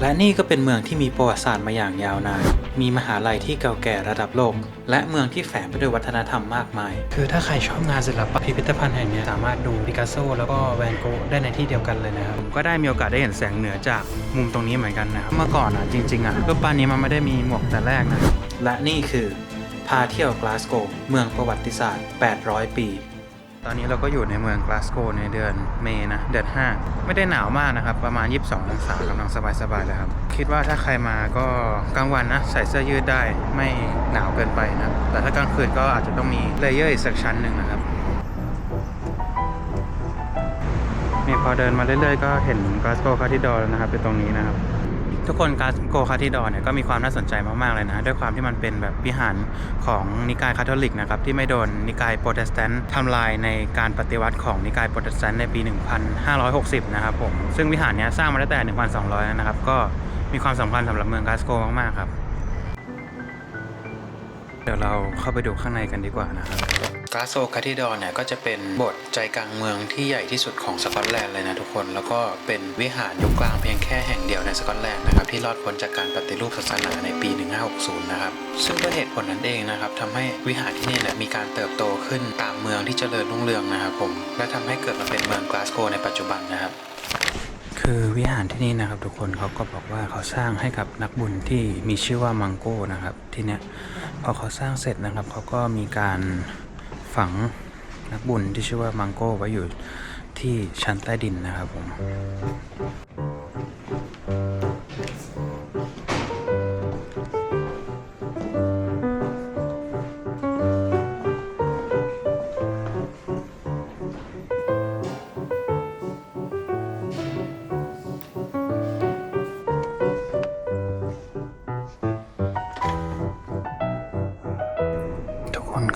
และนี่ก็เป็นเมืองที่มีประวัติศาสตร์มาอย่างยาวนาน มีมหาลัยที่เก่าแก่ระดับโลก และเมืองที่แฝงไปด้วยวัฒนธรรมมากมาย คือถ้าใครชอบงานศิลปะพิพิธภัณฑ์แห่งนี้สามารถดูปิกัสโซแล้วก็แวนโกะได้ในที่เดียวกันเลยนะครับ ผมก็ได้มีโอกาสได้เห็นแสงเหนือจากมุมตรงนี้เหมือนกันนะครับ เมื่อก่อนอะจริงๆอะรูปปั้นนี้มันไม่ได้มีหมวกแต่แรกนะ และนี่คือพาเที่ยวกลาสโกเมืองประวัติศาสตร์ 800 ปี ตอนนี้เราก็อยู่ในเมืองกลาสโกในเดือนเมษนะ เดือน 5 ไม่ได้หนาวมากนะครับ ประมาณ 22 องศากำลังสบายๆเลยครับ คิดว่าถ้าใครมาก็กลางวันนะ ใส่เสื้อยืดได้ไม่หนาวเกินไปนะครับแต่ถ้ากลางคืนก็อาจจะต้องมีเลเยอร์อีกสักชั้นหนึ่งนะครับนี่พอเดินมาเรื่อยๆก็เห็นกลาสโกคาทิดอร์แล้วนะครับเป็นตรงนี้นะครับ ทุกคนกาสโกคาทิดอเนี่ยก็มีความน่าสนใจมาก ๆ เลยนะ ด้วยความที่มันเป็นแบบวิหารของนิกายคาทอลิกนะครับ ที่ไม่โดนนิกายโปรเตสแตนต์ทำลายในการปฏิวัติของนิกายโปรเตสแตนต์ในปี 1560 นะครับผม ซึ่งวิหารเนี้ยสร้างมาตั้งแต่ 1200 นะครับ ก็มีความสำคัญสำหรับเมืองกาสโกมาก ๆ ครับ เดี๋ยวเราเข้าไปดูข้างในกันดีกว่านะครับ กาสโซคาทิดอร์เนี่ยก็จะเป็นโบสถ์ใจกลางเมืองที่ใหญ่ที่สุดของสกอตแลนด์เลยนะทุกคน แล้วก็เป็นวิหารยุคกลางเพียงแค่แห่งเดียวในสกอตแลนด์นะครับที่รอดพ้นจากการปฏิรูปศาสนาในปี 1560 นะครับ ซึ่งด้วยเหตุผลนั้นเองนะครับทำให้วิหารที่นี่เนี่ยมีการเติบโตขึ้นตามเมืองที่เจริญรุ่งเรืองนะครับผม และทำให้เกิดมาเป็นเมืองกลาสโกในปัจจุบันนะครับคือวิหารที่นี่นะครับทุกคนเขาก็บอกว่าเขาสร้างให้กับนักบุญที่มีชื่อว่ามังโก้นะครับที่เนี้ยพอเขาสร้างเสร็จนะครับเขาก็มีการ ฝังนักบุญที่ชื่อว่ามังโก้ไว้อยู่ที่ชั้นใต้ดินนะครับผม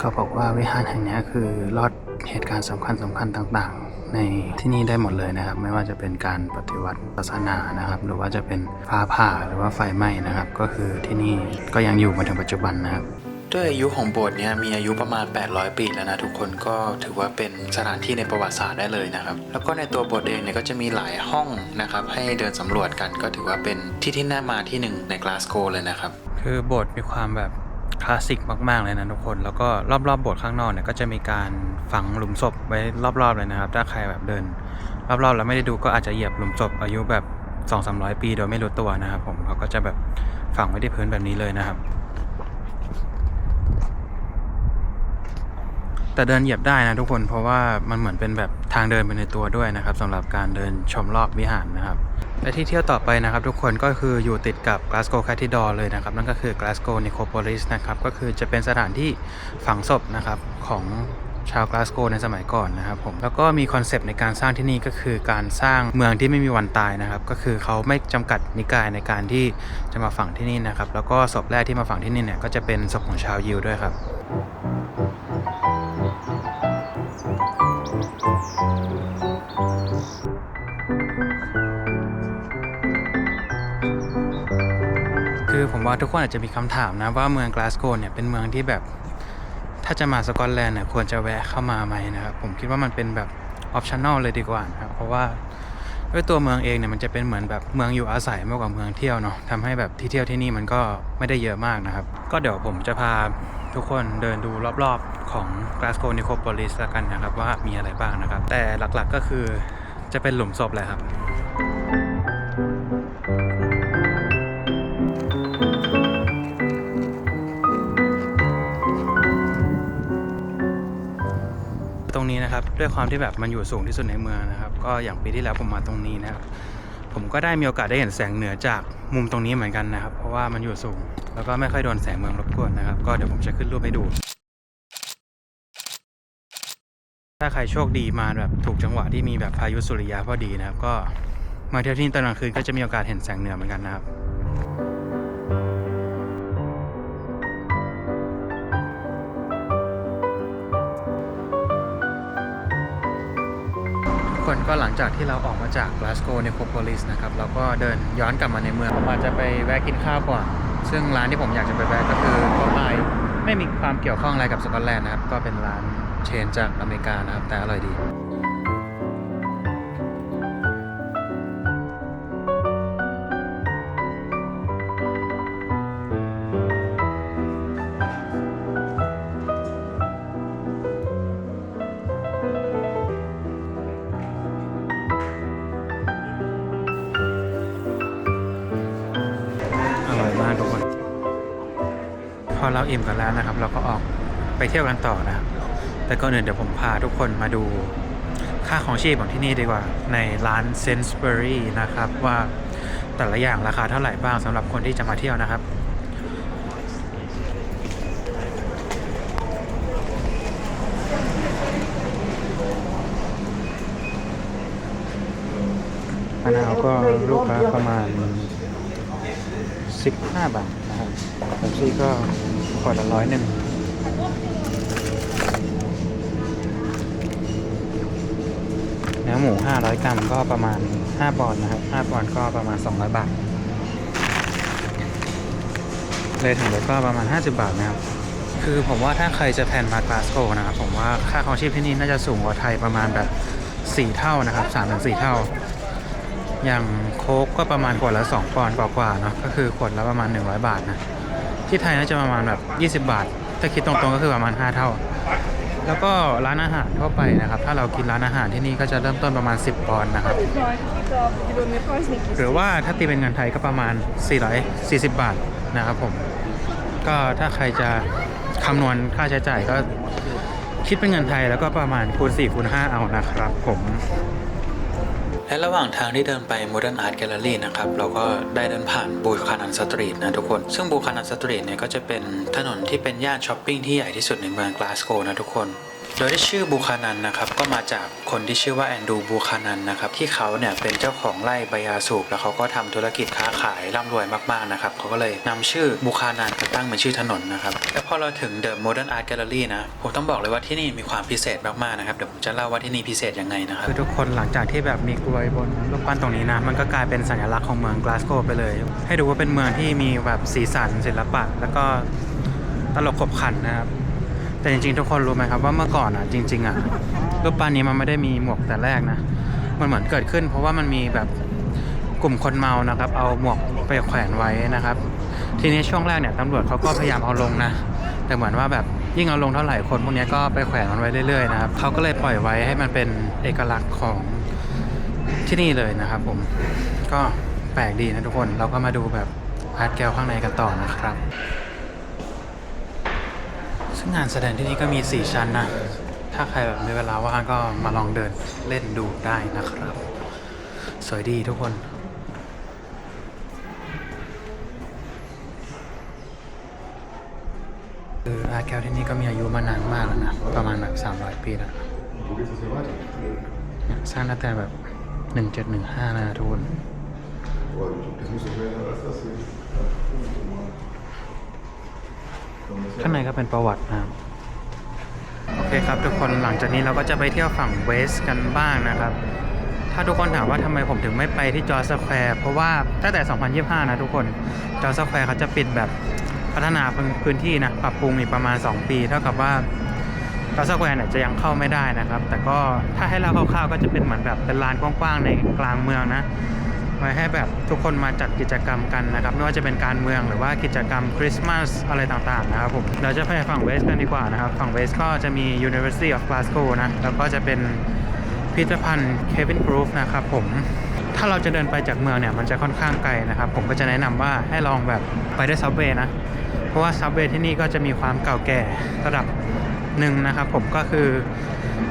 เขาบอกว่าวิหารแห่งเนี้ยคือรอดเหตุการณ์สำคัญสำคัญต่างๆ ในที่นี่ได้หมดเลยนะครับ ไม่ว่าจะเป็นการปฏิวัติศาสนานะครับ หรือว่าจะเป็นฟ้าผ่าหรือว่าไฟไหม้นะครับ ก็คือที่นี่ก็ยังอยู่มาถึงปัจจุบันนะครับด้วยอายุของโบสถ์เนี้ยมีอายุประมาณ 800 ปีแล้วนะทุกคนก็ถือว่าเป็นสถานที่ในประวัติศาสตร์ได้เลยนะครับ แล้วก็ในตัวโบสถ์เองเนี่ยก็จะมีหลายห้องนะครับ ให้เดินสำรวจกันก็ถือว่าเป็นที่ที่น่ามาที่หนึ่งในกลาสโกเลยนะครับ คือโบสถ์มีความแบบ คลาสสิกมากๆเลยนะทุกคน แล้วก็รอบๆโบสถ์ข้างนอกเนี่ยก็จะมีการฝังหลุมศพไว้รอบๆเลยนะครับ ถ้าใครแบบเดิน รอบๆแล้วไม่ได้ดูก็อาจจะเหยียบหลุมศพอายุแบบ2-300 ปีโดยไม่รู้ตัวนะครับผมเขาก็จะแบบฝังไว้ที่พื้นแบบนี้เลยนะครับ แต่เดินเหยียบได้นะทุกคนเพราะว่ามันเหมือนเป็นแบบทางเดินไปในตัวด้วยนะครับสำหรับการเดินชมรอบวิหารนะครับ และที่เที่ยวต่อไปนะครับทุกคนก็คืออยู่ติดกับ Glasgow Cathedral เลยนะครับ นั่นก็คือ Glasgow Necropolis นะครับ ก็คือจะเป็นสถานที่ฝังศพนะครับของชาวกลาสโกในสมัยก่อนนะครับผมแล้วก็มีคอนเซปต์ในการสร้างที่นี่ก็คือการสร้างเมืองที่ไม่มีวันตายนะครับ ก็คือเขาไม่จำกัดนิกายในการที่จะมาฝังที่นี่นะครับ แล้วก็ศพแรกที่มาฝังที่นี่เนี่ยก็จะเป็นศพของชาวยิวด้วยครับ คือผมว่าทุกคนอาจจะมีคำถามนะว่าเมืองกลาสโกเนี่ยเป็นเมืองที่แบบถ้าจะมาสกอตแลนด์เนี่ยควรจะแวะเข้ามาไหมนะครับผมคิดว่ามันเป็นแบบออปชั่น l เลยดีกว่านะครับเพราะว่าด้วยตัวเมืองเองเนี่ยมันจะเป็นเหมือนแบบเมืองอยู่อาศัยมากกว่าเมืองเที่ยวเนาะทำให้แบบที่เที่ยวที่นี่มันก็ไม่ได้เยอะมากนะครับ ก็เดี๋ยวผมจะพาทุกคนเดินดูรอบๆของ Glasgow Necropolis กันนะครับว่ามีอะไรบ้างนะครับ แต่หลักๆก็คือจะเป็นหลุมศพเลยครับ นะครับด้วยความที่แบบมันอยู่สูงที่สุดในเมืองนะครับ ก็อย่างปีที่แล้วผมมาตรงนี้นะครับผมก็ได้มีโอกาสได้เห็นแสงเหนือจากมุมตรงนี้เหมือนกันนะครับ เพราะว่ามันอยู่สูง แล้วก็ไม่ค่อยโดนแสงเมืองรบกวนนะครับ ก็เดี๋ยวผมจะขึ้นรูปให้ดู ถ้าใครโชคดีมาแบบถูกจังหวะที่มีแบบพายุสุริยะพอดีนะครับ ก็มาเที่ยวที่นี่ตอนกลางคืนก็จะมีโอกาสเห็นแสงเหนือเหมือนกันนะครับ คนก็หลังจากที่เราออกมาจากลาสโกในโคโพลิสนะครับเราก็เดินย้อนกลับมาในเมืองผมอาจจะไปแวะกินข้าวก่อน ซึ่งร้านที่ผมอยากจะไปแวะก็คือโคไลไม่มีความเกี่ยวข้องอะไรกับสกอตแลนด์นะครับ ก็เป็นร้านเชนจากอเมริกานะครับ แต่อร่อยดี พอเราอิ่มกันแล้วนะครับ เราก็ออกไปเที่ยวกันต่อนะครับ แต่ก่อนอื่นเดี๋ยวผมพาทุกคนมาดูค่าของชีพของที่นี่ดีกว่า ในร้าน Sainsbury นะครับ ว่าแต่ละอย่างราคาเท่าไหร่บ้างสำหรับคนที่จะมาเที่ยวนะครับมะนาวก็ลูกละประมาณ 15 บาทนะครับผมซี่ก็ขวดละร้อยหนึ่งเนื้อหมู 500 กรัมก็ประมาณ 5 ปอนด์นะครับ 5 ปอนด์ก็ประมาณ 200 บาท เลยถึงรถก็ประมาณ 50 บาทนะครับ คือผมว่าถ้าใครจะแพนมากลาสโกนะครับ ผมว่าค่าของชีพที่นี่น่าจะสูงกว่าไทยประมาณแบบ 4 เท่านะครับ3-4 เท่า อย่างโค้กก็ประมาณขวดละ 2 ปอนด์กว่าๆเนาะก็คือขวดละประมาณ 100 บาทนะ ที่ไทยน่าจะประมาณแบบ 20 บาท ถ้าคิดตรงๆก็คือประมาณ 5 เท่า แล้วก็ร้านอาหารทั่วไปนะครับ ถ้าเรากินร้านอาหารที่นี่ก็จะเริ่มต้นประมาณ 10 ปอนด์นะครับ หรือว่าถ้าตีเป็นเงินไทยก็ประมาณ 440 บาทนะครับผม ก็ถ้าใครจะคำนวณค่าใช้จ่ายก็คิดเป็นเงินไทยแล้วก็ประมาณคูณ4คูณ5เอานะครับผม และระหว่างทางที่เดินไป Modern Art Gallery นะครับ เราก็ได้เดินผ่านบูคานันสตรีทนะทุกคน ซึ่งบูคานันสตรีทเนี่ยก็จะเป็นถนนที่เป็นย่านช้อปปิ้งที่ใหญ่ที่สุดในเมืองกลาสโกนะทุกคน โดยที่ชื่อบูคานันนะครับก็มาจากคนที่ชื่อว่าแอนดูบูคานันนะครับที่เขาเนี่ยเป็นเจ้าของไร่ใบยาสูบแล้วเขาก็ทำธุรกิจค้าขายร่ำรวยมากๆนะครับเขาก็เลยนำชื่อบูคานันมาตั้งเป็นชื่อถนนนะครับและพอเราถึง The Modern Art Gallery นะผมต้องบอกเลยว่าที่นี่มีความพิเศษมากๆนะครับเดี๋ยวผมจะเล่าว่าที่นี่พิเศษยังไงนะครับคือทุกคนหลังจากที่แบบมีกลวยบนรูปปั้นตรงนี้นะมันก็กลายเป็นสัญลักษณ์ของเมืองกลาสโกไปเลย ให้ดูว่าเป็นเมืองที่มีแบบสีสันศิลปะ แล้วก็ตลกขบขันนะครับ แต่จริงๆ ทุกคนรู้ไหมครับว่าเมื่อก่อนอะจริง ๆอะรูปปั้นนี้มันไม่ได้มีหมวกแต่แรกนะ มันเหมือนเกิดขึ้น เพราะว่ามันมีแบบกลุ่มคนเมานะครับ เอาหมวกไปแขวนไว้นะครับ ทีนี้ช่วงแรกเนี่ยตำรวจเขาก็พยายามเอาลงนะ แต่เหมือนว่าแบบยิ่งเอาลงเท่าไหร่คนพวกนี้ก็ไปแขวนมันไว้เรื่อยๆนะครับเขาก็เลยปล่อยไว้ให้มันเป็นเอกลักษณ์ของที่นี่เลยนะครับผมก็แปลกดีนะทุกคนเราก็มาดูแบบอาร์ตแกลข้างในกันต่อนะครับ ซึ่งงานแสดงที่นี่ก็มี 4 ชั้นนะ ถ้าใครแบบมีเวลาว่างก็มาลองเดินเล่นดูได้นะครับ สวยดีทุกคนคืออาแกลที่นี่ก็มีอายุมานานมากแล้วนะ ประมาณแบบ300 ปีแล้วสร้างตั้งแต่แบบ 1715 นะทุกคน ข้างในก็เป็นประวัตินะครับโอเคครับทุกคนหลังจากนี้เราก็จะไปเที่ยวฝั่งเวสกันบ้างนะครับ ถ้าทุกคนถามว่าทำไมผมถึงไม่ไปที่จอสแควร์เพราะว่าตั้งแต่ 2025 นะทุกคนจอสแควร์เขาจะปิดแบบพัฒนาพื้นที่นะปรับปรุงอีกประมาณ 2 ปี เท่ากับว่าจอสแควร์เนี่ยจะยังเข้าไม่ได้นะครับ แต่ก็ถ้าให้เราคร่าวๆก็จะเป็นเหมือนแบบเป็นลานกว้างๆในกลางเมืองนะ ไว้ให้แบบทุกคนมาจัดกิจกรรมกันนะครับ ไม่ว่าจะเป็นการเมืองหรือว่ากิจกรรมคริสต์มาสอะไรต่างๆนะครับผมเราจะไปฝั่งเวสกันดีกว่านะครับ ฝั่งเวสก็จะมี University of Glasgow นะ แล้วก็จะเป็นพิพิธภัณฑ์เควินกรูฟนะครับผมถ้าเราจะเดินไปจากเมืองเนี่ยมันจะค่อนข้างไกลนะครับ ผมก็จะแนะนำว่าให้ลองแบบไปด้วยซับเวย์นะ เพราะว่าซับเวย์ที่นี่ก็จะมีความเก่าแก่ระดับหนึ่งนะครับ ผมก็คือ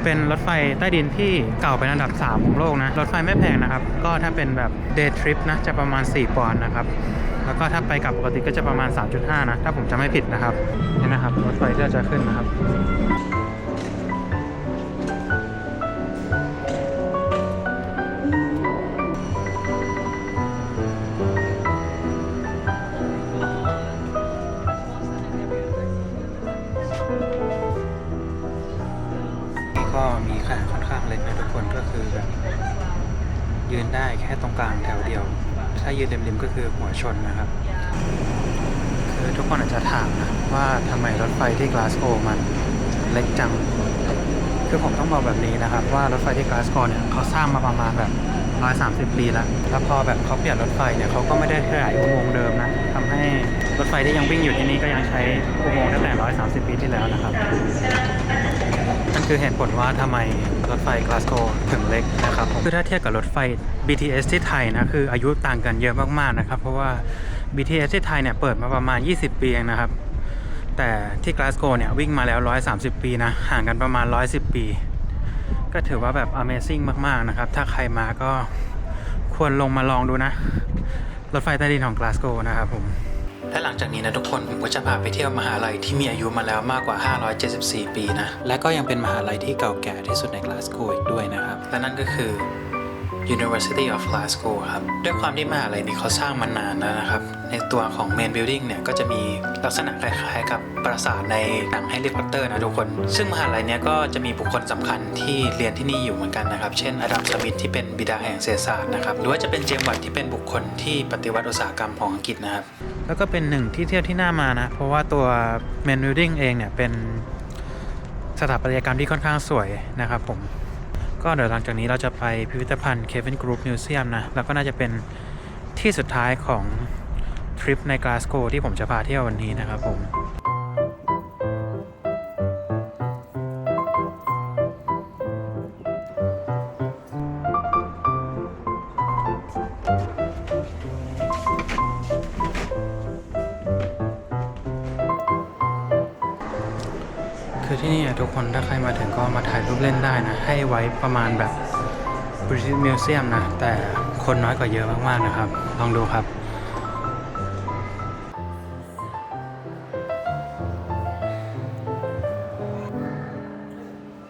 เป็นรถไฟใต้ดินที่เก่าเป็นอันดับ 3 ของโลกนะ รถไฟไม่แพงนะครับ ก็ถ้าเป็นแบบเดย์ทริปนะ จะประมาณ 4 ปอนด์นะครับ แล้วก็ถ้าไปกลับปกติก็จะประมาณ 3.5 นะ ถ้าผมจะไม่ผิดนะครับ นี่นะครับ รถไฟที่เราจะขึ้นนะครับ เล็กนะทุกคนก็คือแบบยืนได้แค่ตรงกลางแถวเดียว ถ้ายืนริมๆก็คือหัวชนนะครับ คือทุกคนอาจจะถามนะว่าทำไมรถไฟที่กลาสโกมันเล็กจัง คือผมต้องบอกแบบนี้นะครับ ว่ารถไฟที่กลาสโกเนี่ยเขาสร้างมาประมาณแบบ130ปีแล้ว แล้วพอแบบเขาเปลี่ยนรถไฟเนี่ยเขาก็ไม่ได้ขยายอุโมงค์เดิมนะทำให้รถไฟที่ยังวิ่งอยู่ที่นี่ก็ยังใช้อุโมงค์ตั้งแต่130ปีที่แล้วนะครับ คือเหตุผลว่าทำไมรถไฟกลาสโกถึงเล็กนะครับผมคือถ้าเทียบกับรถไฟ BTS ที่ไทยนะคืออายุต่างกันเยอะมากๆนะครับ เพราะว่า BTS ที่ไทยเนี่ยเปิดมาประมาณ 20 ปีเองนะครับ แต่ที่กลาสโกเนี่ยวิ่งมาแล้ว 130 ปีนะห่างกันประมาณ 110 ปี ก็ถือว่าแบบ Amazing มากๆนะครับ ถ้าใครมาก็ควรลงมาลองดูนะ รถไฟใต้ดินของกลาสโกนะครับผม และหลังจากนี้นะทุกคนผมก็จะพาไปเที่ยวมหาลัยที่มีอายุมาแล้วมากกว่า 574 ปีนะ และก็ยังเป็นมหาลัยที่เก่าแก่ที่สุดในกลาสโกอีกด้วยนะครับ และนั่นก็คือ University of Glasgow ครับ ด้วยความที่มหาลัยนี้เขาสร้างมานานแล้วนะครับ ในตัวของ Main Building เนี่ย ก็จะมีลักษณะคล้ายๆ กับปราสาทในหนังแฮร์รี่พอตเตอร์นะทุกคน ซึ่งมหาลัยเนี้ยก็จะมีบุคคลสำคัญที่เรียนที่นี่อยู่เหมือนกันนะครับ เช่นอดัมสมิธที่เป็นบิดาแห่งเศรษฐศาสตร์นะครับ หรือว่าจะเป็นเจมส์วัตที่เป็นบุคคลที่ปฏิวัติอุตสาหกรรมของอังกฤษนะครับ แล้วก็เป็นหนึ่งที่เที่ยวที่น่ามานะ เพราะว่าตัว Main Building เองเนี่ยเป็นสถาปัตยกรรมที่ค่อนข้างสวยนะครับผม ก็เดี๋ยวหลังจากนี้เราจะไปพิพิธภัณฑ์เคฟินกรุ๊ปมิวเซียมนะ แล้วก็น่าจะเป็นที่สุดท้ายของทริปในกลาสโกที่ผมจะพาเที่ยววันนี้นะครับผม ที่นี่ทุกคนถ้าใครมาถึงก็มาถ่ายรูปเล่นได้นะ ให้ไว้ประมาณแบบ British Museum นะ แต่คนน้อยกว่าเยอะมากๆนะครับ ลองดูครับ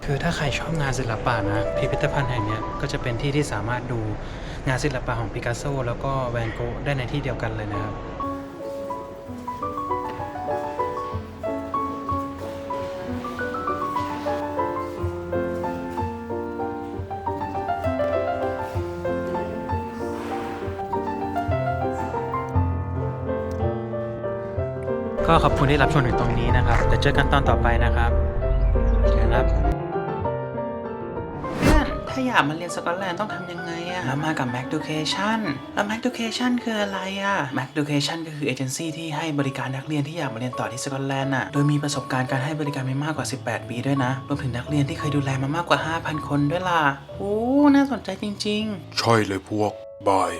คือถ้าใครชอบงานศิลปะนะพิพิธภัณฑ์แห่งนี้ก็จะเป็นที่ที่สามารถดูงานศิลปะของปิกัสโซแล้วก็แวนโกะได้ในที่เดียวกันเลยนะครับ ก็ขอบคุณที่รับชมถึงตรงนี้นะครับเดี๋ยวเจอกันตอนต่อไปนะครับเจอกันครับเพื่อนถ้าอยากมาเรียนสกอตแลนด์ต้องทำยังไงอะแล้วมากับ Mac Education แล้ว Mac Education คืออะไรอะ Mac Education ก็คือเอเจนซี่ที่ให้บริการนักเรียนที่อยากมาเรียนต่อที่สกอตแลนด์น่ะโดยมีประสบการณ์การให้บริการมามากกว่า 18 ปีด้วยนะ รวมถึงนักเรียนที่เคยดูแลมามากกว่า 5,000 คนด้วยล่ะ โอ้ น่าสนใจจริง ๆ ใช่เลยพวก บาย